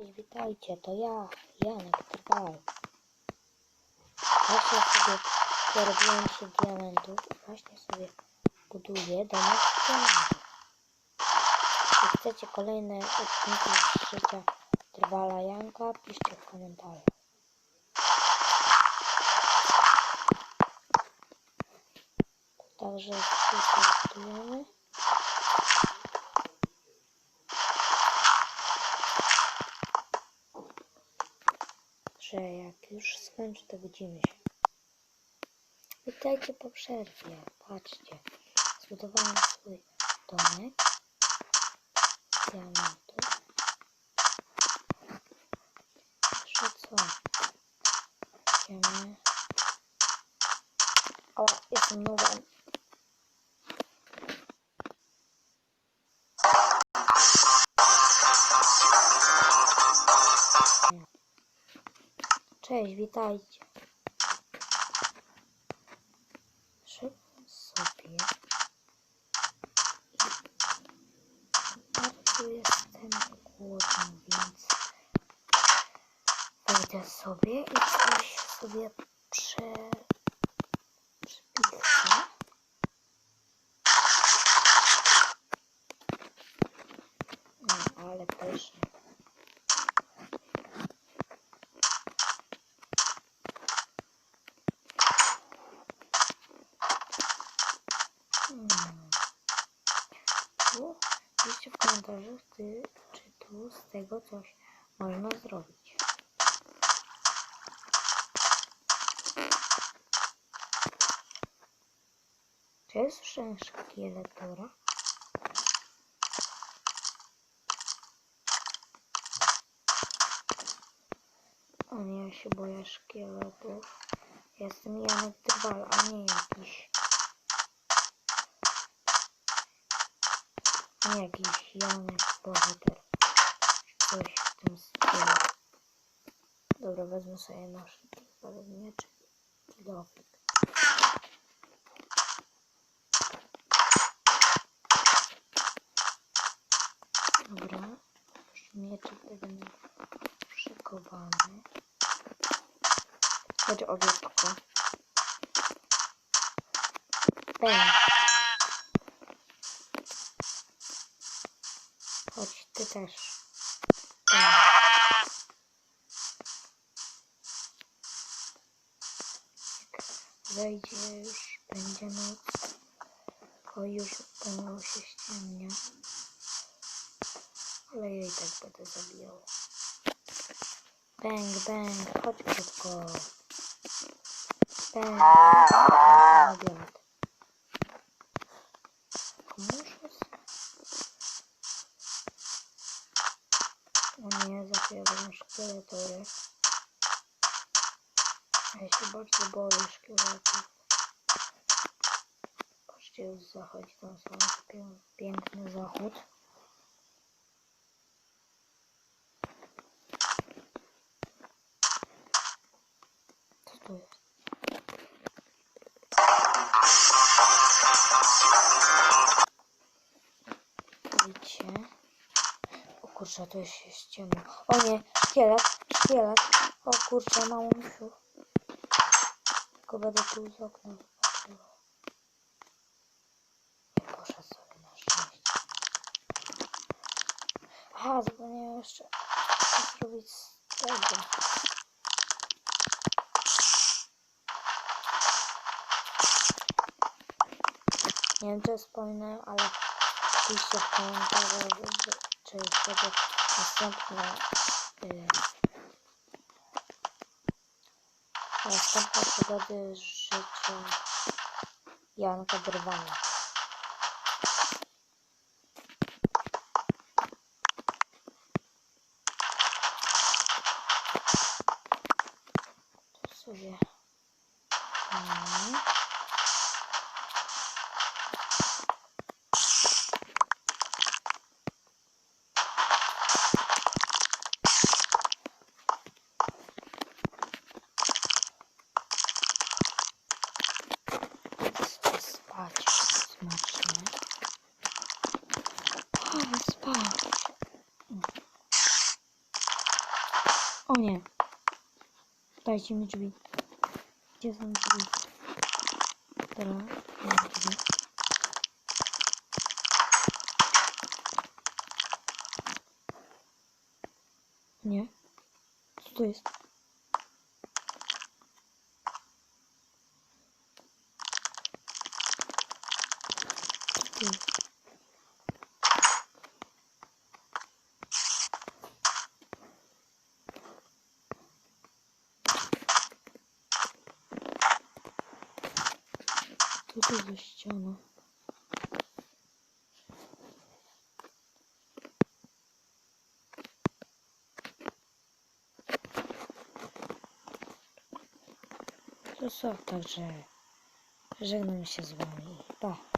Cześć, witajcie, to ja, Janek Trwal. Właśnie sobie porobiłem się diamentów właśnie sobie buduję domek z. Jeśli chcecie kolejne odcinki z życia Trwala Janka, piszcie w komentarzu. Także tutaj że jak już skończę, to widzimy się. Witajcie po przerwie. Patrzcie. Zbudowałem swój domek. Diamentów. Że co? Idziemy. O, jestem nubem. Cześć, witajcie. Szybko sobie. Bardzo jestem głodny, więc wejdę sobie i coś sobie prze... przypiszę. No, ale pyszne. Hmm. Tu ty, czy tu z tego coś można zrobić. Czy ja słyszałem szkieletora? O nie, ja się boję szkieletów. Jestem Janek Drwal, a nie jakiś Nie jakiś Janek bohater. Coś w tym stylu. Dobra, wezmę sobie nasz parę mieczy. Kilofik. Dobra. Mieczyk będę przykowany. Chodź owieczko. Bang. Chodź, ty też. Bang. Wejdzie już, będzie noc. O, już pomału się ściemnia. Ale ja i tak będę zabijał. Bang, bang, chodź krótko. Bang, obiad. Muszę O nie, szkieletory. Ja się bardzo boję szkieletów. Patrzcie, już zachodzi tam. Pię- Piękny zachód. Widzicie? O kurczę, to jest się ściemno. O nie, szkielet, szkielet. O kurczę, mało misiu. Tylko będę tu z okna wypatrywał. Nie sobie na szczęście. Aha, zapomniałem jeszcze zrobić z tego. Nie wiem, czy wspominałem, ale piszcie w komentarzach, czy chcecie następne y, następne przygody życia Janka Drwala. Tu sobie O nie. Dajcie mi drzwi. Gdzie są drzwi? Dobra, mam drzwi. Nie. Co to ściana? To co, także żegnam się z wami. Pa.